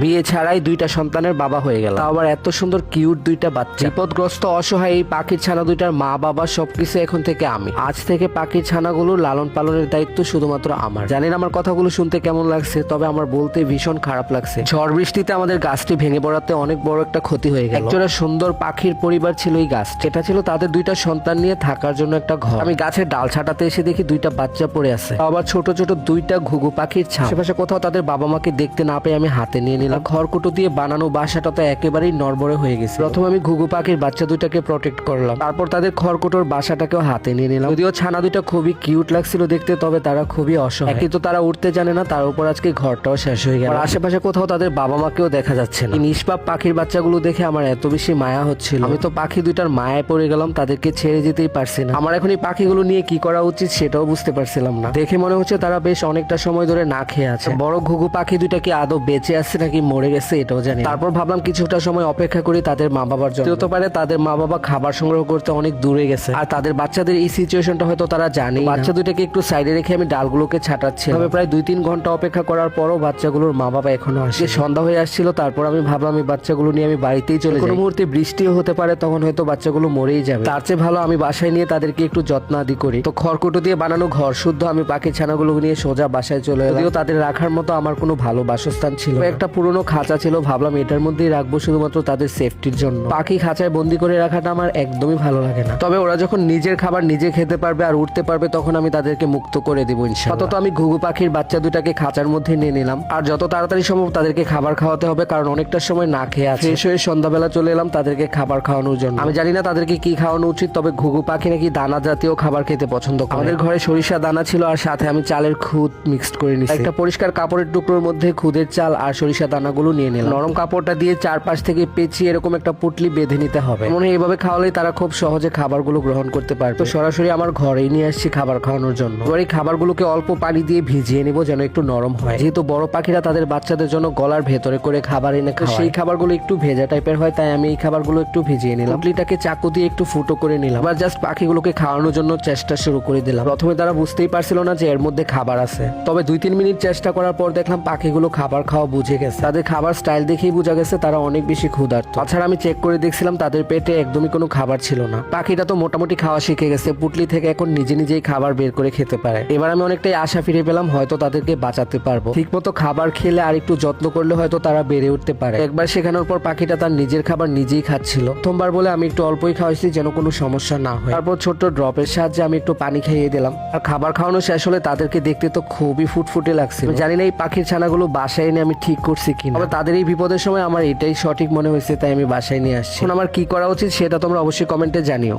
বিয়ে ছাড়াই দুইটা সন্তানের বাবা হয়ে গেল। আবার এত সুন্দর কিউট দুইটা বাচ্চা। বিপদগ্রস্ত, অসহায় এই পাখির ছানা দুইটার মা, বাবা সবকিছু এখন থেকে আমি। আজ থেকে পাখির ছানাগুলো লালন পালনের দায়িত্ব শুধুমাত্র আমার। জানেন আমার কথাগুলো শুনতে কেমন লাগছে, তবে আমার বলতে ভীষণ খারাপ লাগছে। ঝড় বৃষ্টিতে আমাদের গাছটি ভেঙে পড়াতে অনেক বড় একটা ক্ষতি হয়ে গেল। একজোড়া সুন্দর পাখির পরিবার ছিল এই গাছ এটা ছিল তাদের দুইটা সন্তান নিয়ে থাকার জন্য একটা ঘর। আমি গাছের ডাল ছাটাতে এসে দেখি দুইটা বাচ্চা পড়ে আছে। আবার ছোট ছোট দুইটা ঘুঘু পাখির ছাপ আশেপাশে কোথাও তাদের বাবা মাকে দেখতে না পেয়ে আমি হাতে নিয়ে নিলাম। খড়কুটো দিয়ে বানানো বাসাটা তো একেবারেই নড়বড়ে হয়ে গেছে। প্রথমে আমি ঘুঘু পাখির বাচ্চা দুইটাকে প্রটেক্ট করলাম। তারপর তাদের খড়কুটোর বাসাটাকেও হাতে নিয়ে নিলাম। যদিও ছানা দুইটা খুবই কিউট লাগছিল দেখতে তবে তারা খুবই অসহায়। একই তো তারা উঠতে জানে না তার উপর আজকে ঘরটাও শেষ হয়ে গেল। আর আশেপাশে কোথাও তাদের বাবা মাকেও দেখা যাচ্ছে না। এই নিষ্পাপ পাখির বাচ্চাগুলো দেখে আমার এত বেশি মায়া হচ্ছিল। আমি তো পাখি দুইটার মায়ায় পড়ে গেলাম তাদেরকে ছেড়ে যেতেই পারছি না। আমার এখন এই পাখিগুলো নিয়ে কি করা উচিত সেটাও বুঝতে পারছিলাম না। দেখে মনে হচ্ছে তারা বেশ অনেকটা সময় ধরে না খেয়ে আছে। বড় ঘুঘু পাখি দুইটা কি আদৌ বেঁচে আছে নাকি মরে গেছে এটাও জানি তারপর ভাবলাম কিছুটা সময় অপেক্ষা করি তাদের মা বাবার জন্য হতে পারে তাদের মা বাবা খাবার সংগ্রহ করতে অনেক দূরে গেছে। আর তাদের বাচ্চাদের এই সিচুয়েশনটা হয়তো তারা জানে বাচ্চা দুইটাকে একটু সাইডে রেখে আমি ডালগুলোকে ছাটাচ্ছি। তবে প্রায় দুই তিন ঘণ্টা অপেক্ষা করার পরও বাচ্চাগুলোর মা বাবা এখনও আসে সন্ধ্যা হয়ে আসছিল তারপর আমি ভাবলাম এই বাচ্চাগুলো নিয়ে আমি বাড়িতেই চলে কোনো মুহূর্তে বৃষ্টিও হতে পারে তখন হয়তো বাচ্চাগুলো মরেই যাবে। তার চেয়ে ভালো আমি বাসায় নিয়ে তাদেরকে একটু যত্ন আদি করি। তো খড়কুটো দিয়ে বানানো ঘর শুদ্ধ আমি পাখির ছানাগুলো নিয়ে সোজা বাসায় চলে যদিও তাদের রাখার মতো আমার কোনো ভালো বাসস্থান ছিল একটা পুরনো খাঁচা ছিল, ভাবলাম এটার মধ্যেই রাখব শুধুমাত্র তাদের সেফটির জন্য। পাখি খাঁচায় বন্দি করে রাখাটা আমার একদমই ভালো লাগে না। তবে ওরা যখন নিজের খাবার নিজে খেতে পারবে আর উঠতে পারবে, তখন আমি তাদেরকে মুক্ত করে দেবো ইনশাআল্লাহ তো আমি ঘুঘু পাখির বাচ্চা দুটাকে খাঁচার মধ্যে নিয়ে নিলাম। আর যত তাড়াতাড়ি সম্ভব তাদেরকে খাবার খাওয়াতে হবে, কারণ অনেকটা সময় না খেয়ে আছে। ফ্রেশ হয়ে সন্ধ্যাবেলা চলে এলাম তাদেরকে খাবার খাওয়ানোর জন্য। আমি জানি না তাদেরকে কি খাওয়ানো উচিত, তবে ঘুঘু পাখি নাকি দানা জাতীয় খাবার খেতে পছন্দ করে। আমাদের ঘরে সরিষা দানা ছিল আর সাথে আমি চালের খুদ মিক্সড করে নিচ্ছি একটা পরিষ্কার কাপড়ের টুকরোর মধ্যে খুদের চাল আর সরিষা দানাগুলো নিয়ে নিলাম। নরম কাপড়টা দিয়ে চারপাশ থেকে পেঁচিয়ে এরকম একটা পুটলি বেঁধে নিতে হবে। মনে হয় এইভাবে খাওয়ালেই তারা খুব সহজে খাবারগুলো গ্রহণ করতে পারবে। তো সরাসরি আমার ঘরেই নিয়ে আসছি খাবার খাওয়ানোর জন্য। এবার এই খাবারগুলোকে অল্প পানি দিয়ে ভিজিয়ে নেব যেন একটু নরম হয়। যেহেতু বড় পাখিরা তাদের বাচ্চাদের জন্য গলার ভেতরে করে খাবার এনে খাওয়ায়। সেই খাবারগুলো একটু ভেজা টাইপের হয় তাই আমি এই খাবারগুলো একটু ভিজিয়ে নিলাম। পুটলিটাকে চাকু দিয়ে একটু ফুটো করে নিলাম। আবার জাস্ট পাখিগুলোকে খাওয়ানোর জন্য চেষ্টা শুরু করে দিলাম। প্রথমে তারা বুঝতেই পারছিল না যে এর মধ্যে খাবার আছে। তবে দুই তিন মিনিট চেষ্টা করার পর দেখলাম পাখিগুলো খাবার খাওয়া বুঝে গেছে। তাদের খাবার স্টাইল দেখেই বোঝা গেছে তারা অনেক বেশি ক্ষুধার্ত। তাছাড়া আমি চেক করে দেখছিলাম তাদের পেটে একদমই কোনো খাবার ছিল না। পাখিটা তো মোটামুটি খাওয়া শিখে গেছে। পুটলি থেকে এখন নিজে নিজেই খাবার বের করে খেতে পারে। এবার আমি অনেকটাই আশা ফিরে পেলাম, হয়তো তাদেরকে বাঁচাতে পারব। ঠিকমতো খাবার খেলে আর একটু যত্ন করলে হয়তো তারা বেড়ে উঠতে পারে। একবার শেখানোর পর পাখিটা তার নিজের খাবার নিজেই খাচ্ছিল। প্রথমবার বলে আমি একটু অল্পই খাওয়াইছি যেন কোনো সমস্যা না হয়। তারপর ছোট্ট ড্রপের সাহায্যে আমি একটু পানি খাইয়ে দিলাম। আর খাবার খাওয়ানো শেষ হলে তাদেরকে দেখতে তো খুবই ফুটফুটে লাগছে জানি না এই পাখির ছানাগুলো বাসায় এনে আমি ঠিক করছি কিনা? তবে তাদের এই বিপদের সময় আমার এটাই সঠিক মনে হয়েছে, তাই আমি বাসায় নিয়ে আসছি। আমার কি করা উচিত সেটা তোমরা অবশ্যই কমেন্টে জানিও।